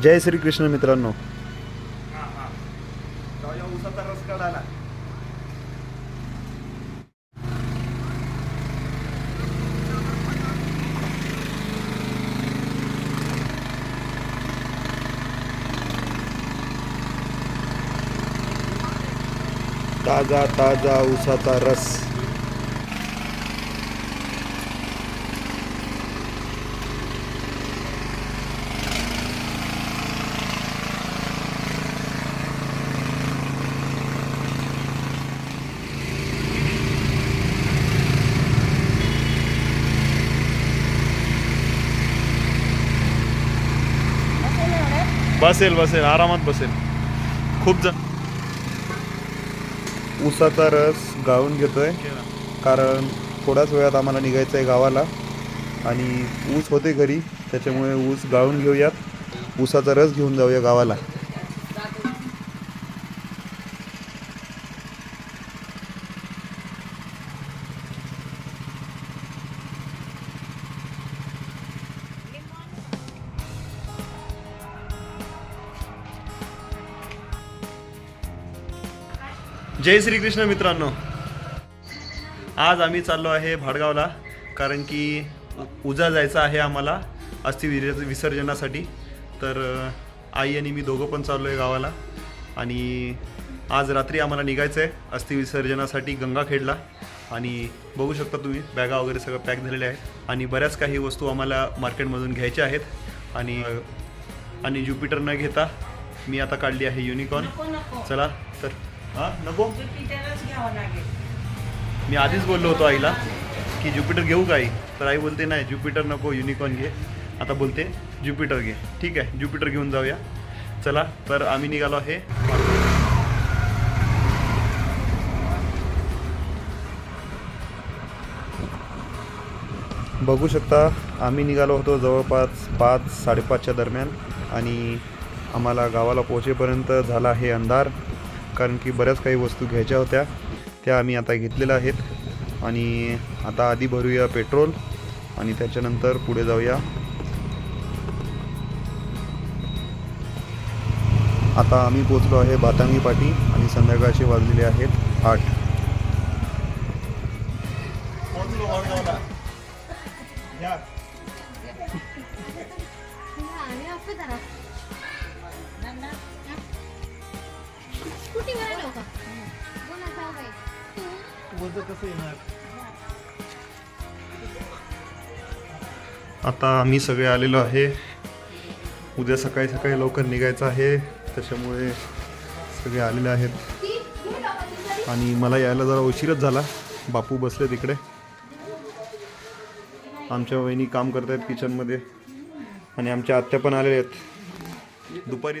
जय श्री कृष्ण मित्रांनो. ताजा ताजा उसाचा रस. बसेल बसेल. आरामात बसेल. खूप जण. ऊसाचा रस गाळून घेतोय. कारण थोड्याच वेळात आम्हाला निघायचं आहे गावाला. आणि ऊस होते घरी. त्याच्यामुळे ऊस गाळून घेऊयात. ऊसाचा रस घेऊन जाऊया गावाला. जय श्री कृष्ण मित्रांनो. आज आम्ही चाललो आहे भाडगावला कारण की उजा जायचं आहे आम्हाला अस्थि विसर्जनासाठी. तर आई आणि मी दोघं पण चाललो आहे गावाला. आणि आज रात्री आम्हाला निघायचं आहे अस्थि विसर्जनासाठी गंगाखेडला. आणि बघू शकता तुम्ही बॅगा वगैरे सगळं पॅक झालेल्या आहेत. आणि बऱ्याच काही वस्तू आम्हाला मार्केटमधून घ्यायच्या आहेत. आणि आणि ज्युपिटर न घेता मी आता काढली आहे युनिकॉर्न. नको नको. चला तर हां नको? ज्युपिटरच घ्यावं लागेल. मी आधीच बोललो होतो आईला की ज्युपिटर घेऊ का आई? तर आई बोलते नाही ज्युपिटर नको युनिकॉर्न घे. आता बोलते ज्युपिटर घे. ठीक आहे ज्युपिटर घेऊन जाऊया. चला तर आम्ही निघालो आहे. बघू शकता आम्ही निघालो होतो जवळपास पाच साडेपाचच्या दरम्यान आणि आम्हाला गावाला पोहोचेपर्यंत झाला आहे अंधार. कारण की बऱ्याच काही वस्तू घ्यायच्या होत्या त्या आम्ही आता घेतलेल्या आहेत. आणि आता आधी भरूया पेट्रोल आणि त्याच्यानंतर पुढे जाऊया. आता आम्ही पोचलो आहे बातांगी पाटी आणि संध्याकाळचे वाजलेले आहेत आठ. कसं येणार? आता आम्ही सगळे आलेलो आहे. उद्या सकाळी सकाळी लवकर निघायचं आहे. त्याच्यामुळे सगळे आलेले आहेत. आणि मला यायला जरा उशीरच झाला. बापू बसले तिकडे आमच्या वहिनी काम करत आहेत किचनमध्ये. आणि आमच्या आत्या पण आलेल्या आहेत. दुपारी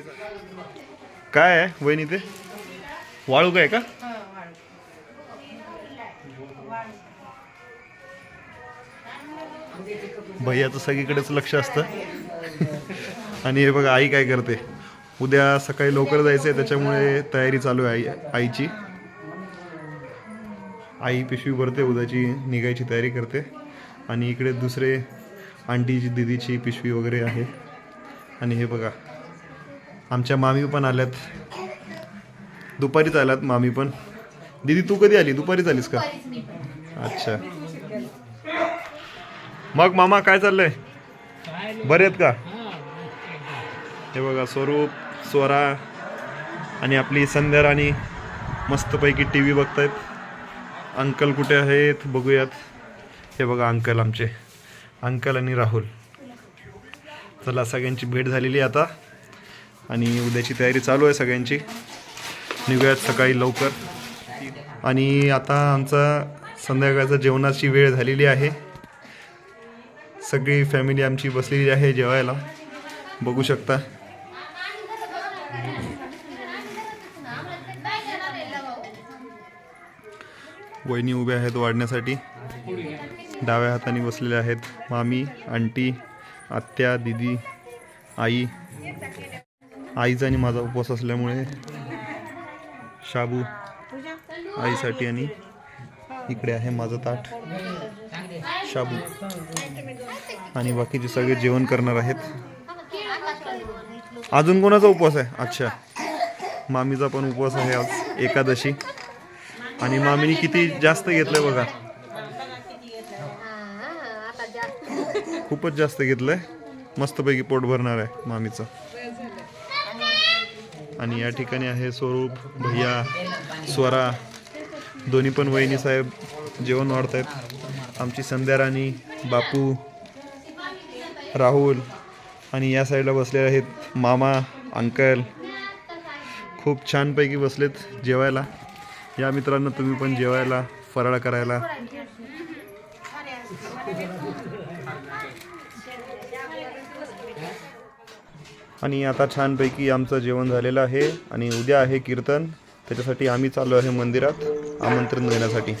काय आहे वहिनी ते? वाळू काय का? भैयाचं सगळीकडेच लक्ष असतं. आणि हे बघा आई काय करते? उद्या सकाळी लवकर जायचं आहे त्याच्यामुळे तयारी चालू आहे आई आईची. आई पिशवी भरते उद्याची निघायची तयारी करते. आणि इकडे दुसरे आंटीची दिदीची पिशवी वगैरे आहे. आणि हे बघा आमच्या मामी पण आल्यात. दुपारीच आल्यात मामी पण. दिदी तू कधी आली? दुपारीच आलीस का? अच्छा. मग मामा काय चाललंय? बरे आहेत का? हे बघा स्वरूप स्वरा आणि आपली संध्या राणी मस्तपैकी टी व्ही बघतायत. अंकल कुठे आहेत? बघूयात. हे बघा अंकल आमचे. अंकल आणि राहुल. चला सगळ्यांची भेट झालेली आहे आता. आणि उद्याची तयारी चालू आहे सगळ्यांची. निघूयात सकाळी लवकर. आणि आता आमचा संध्याकाळचा जेवणाची वेळ झालेली आहे. सगळी फॅमिली आमची बसलेली आहे जेवायला. बघू शकता. वहिनी उभ्या आहेत वाढण्यासाठी. डाव्या हाताने बसलेल्या आहेत मामी आंटी आत्या दिदी आई. आईचा आणि माझा उपवास असल्यामुळे शाबू आईसाठी आणि इकडे आहे माझं ताट. शाबू. आणि बाकीचे सगळे जेवण करणार आहेत. अजून कोणाचा उपवास आहे? अच्छा. मामीचा पण उपवास आहे आज एकादशी. आणि मामीने किती जास्त घेतलंय बघा. जास्त खूपच जास्त घेतलंय. मस्तपैकी पोट भरणार आहे मामीचं. आणि या ठिकाणी आहे स्वरूप भैया स्वरा दोन्ही पण वहिनी साहेब जेवण वाढतायत. आमची संध्या राणी बापू राहुल आणि या साईडला बसलेले आहेत मामा अंकल. खूप छानपैकी बसलेत जेवायला. या मित्रांनो तुम्ही पण जेवायला फराळ करायला. आणि आता छानपैकी आमचं जेवण झालेलं आहे आणि उद्या आहे कीर्तन. त्याच्यासाठी आम्ही चाललो आहे मंदिरात. आमंत्रण देण्यासाठी.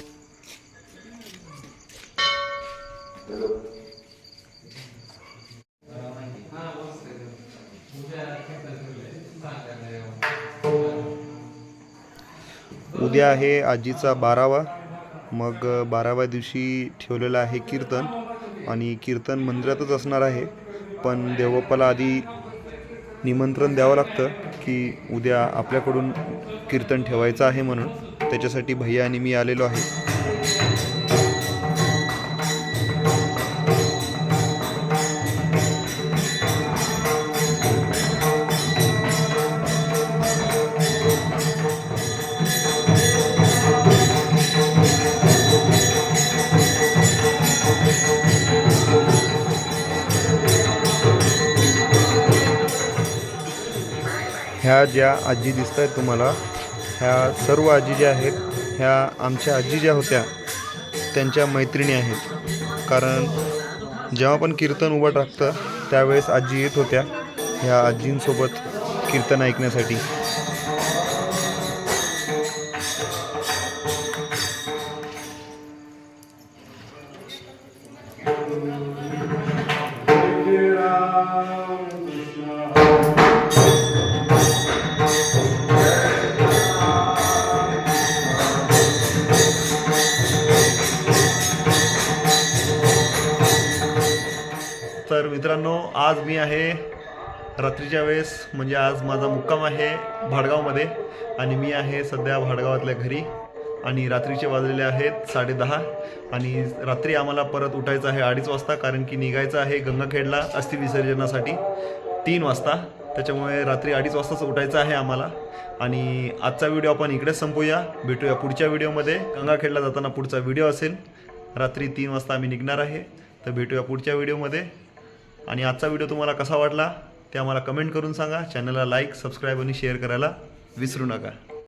उद्या आहे आजीचा बारावा. मग बाराव्या दिवशी ठेवलेलं आहे कीर्तन आणि कीर्तन मंदिरातच असणार आहे. पण देवप्पाला आधी निमंत्रण द्यावं लागतं की उद्या आपल्याकडून कीर्तन ठेवायचं आहे म्हणून. त्याच्यासाठी भैया आणि मी आलेलो आहे. ह्या ज्या आजी दिसत आहेत तुम्हाला ह्या सर्व आजी ज्या आहेत ह्या आमच्या आजी ज्या होत्या त्यांच्या मैत्रिणी आहेत. कारण जेव्हा पण कीर्तन उभं टाकतं त्यावेळेस आजी येत होत्या ह्या आजींसोबत कीर्तन ऐकण्यासाठी. आज मी आहे रात्रीच्या वेळेस म्हणजे आज माझा मुक्काम आहे भाडगावमध्ये आणि मी आहे सध्या भाडगावातल्या घरी आणि रात्रीचे वाजलेले आहेत साडेदहा आणि रात्री आम्हाला परत उठायचं आहे अडीच वाजता कारण की निघायचं आहे गंगाखेडला अस्थिविसर्जनासाठी तीन वाजता. त्याच्यामुळे रात्री अडीच वाजताच उठायचं आहे आम्हाला. आणि आजचा व्हिडिओ आपण इकडेच संपूया. भेटूया पुढच्या व्हिडिओमध्ये. गंगाखेडला जाताना पुढचा व्हिडिओ असेल. रात्री तीन वाजता आम्ही निघणार आहे. तर भेटूया पुढच्या व्हिडिओमध्ये. आणि आजचा व्हिडिओ तुम्हाला कसा वाटला ते आम्हाला कमेंट करून सांगा. चॅनलला लाईक सबस्क्राईब आणि शेअर करायला विसरू नका.